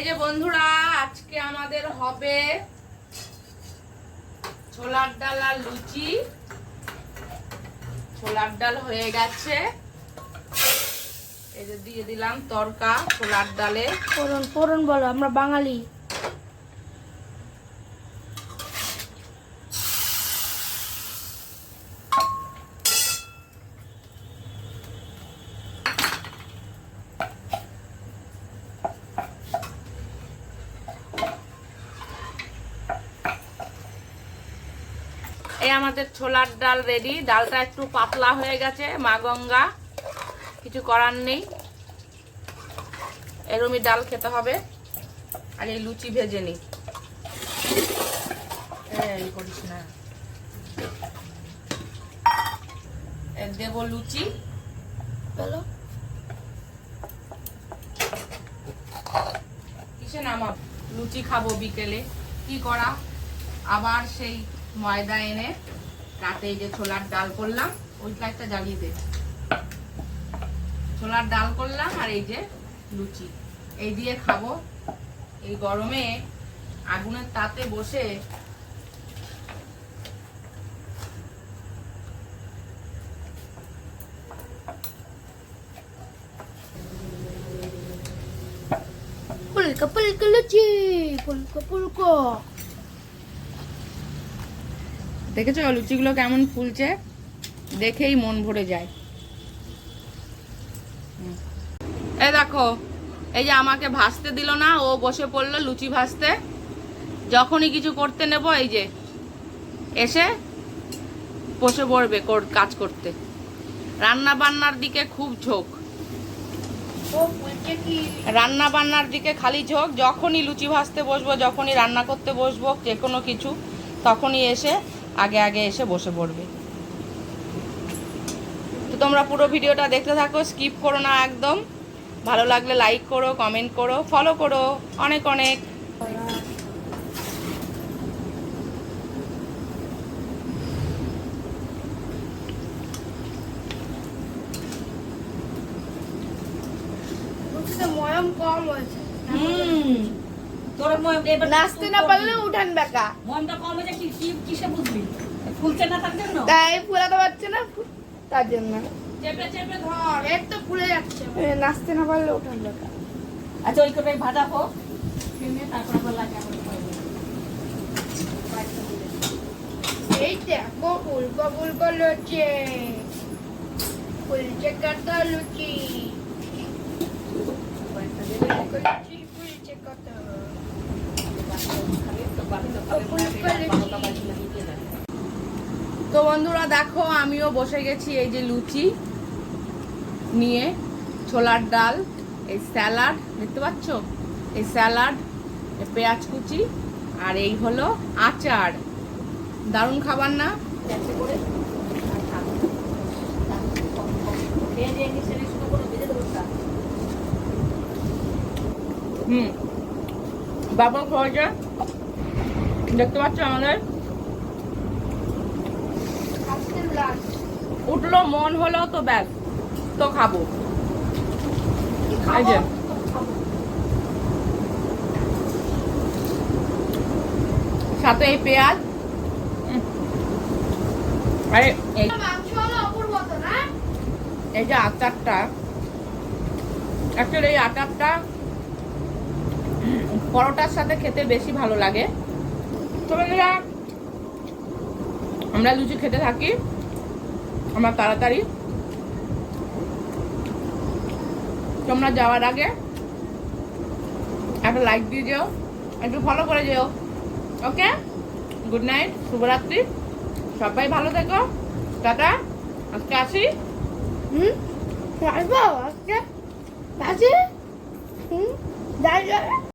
এই যে বন্ধুরা, আজকে আমাদের হবে ছোলার ডাল আর লুচি। ছোলার ডাল হয়ে গেছে। এই যে দিয়ে দিলাম তরকা ছোলার ডালে। ফোরন ফোরন বলো, আমরা বাঙালি। এই আমাদের ছোলার ডাল রেডি ডালটা একটু পাতলা হয়ে গেছে মা গঙ্গা। কিছু করার নেই। এরমই ডাল খেতে হবে। আর এই লুচি ভেজে নি এই করিস না। দেব লুচি। বলো। কিসে নামাব? লুচি খাব বিকেলে। কি করা? আবার সেই ময়দা এনে রাতে যে ছোলার ডাল করলাম, ওই লাইটটা জ্বালিয়ে দে। ছোলার ডাল করলাম আর এই যে লুচি। এই দিয়ে খাব। এই গরমে আগুনের তাতে বসে পুলকা পুলকা লুচি পুলকা পুলকা দেখেছ? লুচিগুলো কেমন ফুলছে? দেখেই মন ভরে যায়। এই দেখো এই যে আমাকে ভাজতে দিল না ও বসে পড়ল লুচি ভাজতে। যখনই কিছু করতে নেব এই যে এসে বসে পড়বে কাজ করতে। রান্না বান্নার দিকে খুব ঝোঁক। রান্না বান্নার দিকে খালি ঝোঁক। যখনই লুচি ভাজতে বসবো যখনই রান্না করতে বসবো যে কোনো কিছু তখনই এসে আগে আগে এসে বসে পড়বে। তো তোমরা পুরো ভিডিওটা দেখতে থাকো স্কিপ করো না একদম। ভালো লাগলে লাইক করো কমেন্ট করো ফলো করো অনেক অনেক। ময়ম কম হয়েছে। হুম। নাচতে না পারলে উঠান বেকা। মনটা কম হয়েছে কি কি কিসে বুঝলি ফুলছে না তার জন্য? তাই ফুলাতে পারছে না তার জন্য। চেপে চেপে ধর। এর তো ফুলে যাচ্ছে। নাচতে না পারলে উঠান বেকা। আচ্ছা ওই ভাজা হোক। তারপর। এই দেখো লুচি। কত লুচি কয়েকটা দেবে, ফুলকা লুচি ফুলছে কত খাবে, তো বন্ধুরা দেখো আমিও বসে গেছি এই যে লুচি নিয়ে ছোলার ডাল এই স্যালাড দেখতে পাচ্ছ? এই স্যালাড পেঁয়াজ কুচি আর এই হলো আচার। দারুণ খাবার না? হুম। করে, আর খাবে। দেখতে পাচ্ছ আমাদের? উঠল মন হলো তো ব্যাস তো খাব। এই যে। সাথে এই পেঁয়াজ। আরে এই যে আচারটা অ্যাকচুয়ালি এই আচারটা পরোটার সাথে খেতে বেশি ভালো লাগে। আমরা লুচি খেতে থাকি। আমরা তাড়াতাড়ি। তোমরা যাওয়ার আগে একটা লাইক দিয়ে যেও, একটু ফলো করে যেও। ওকে গুড নাইট শুভরাত্রি। সবাই ভালো থেকো। টাটা। আজকে আসি। হুম? আসব আজকে? আছে হুম?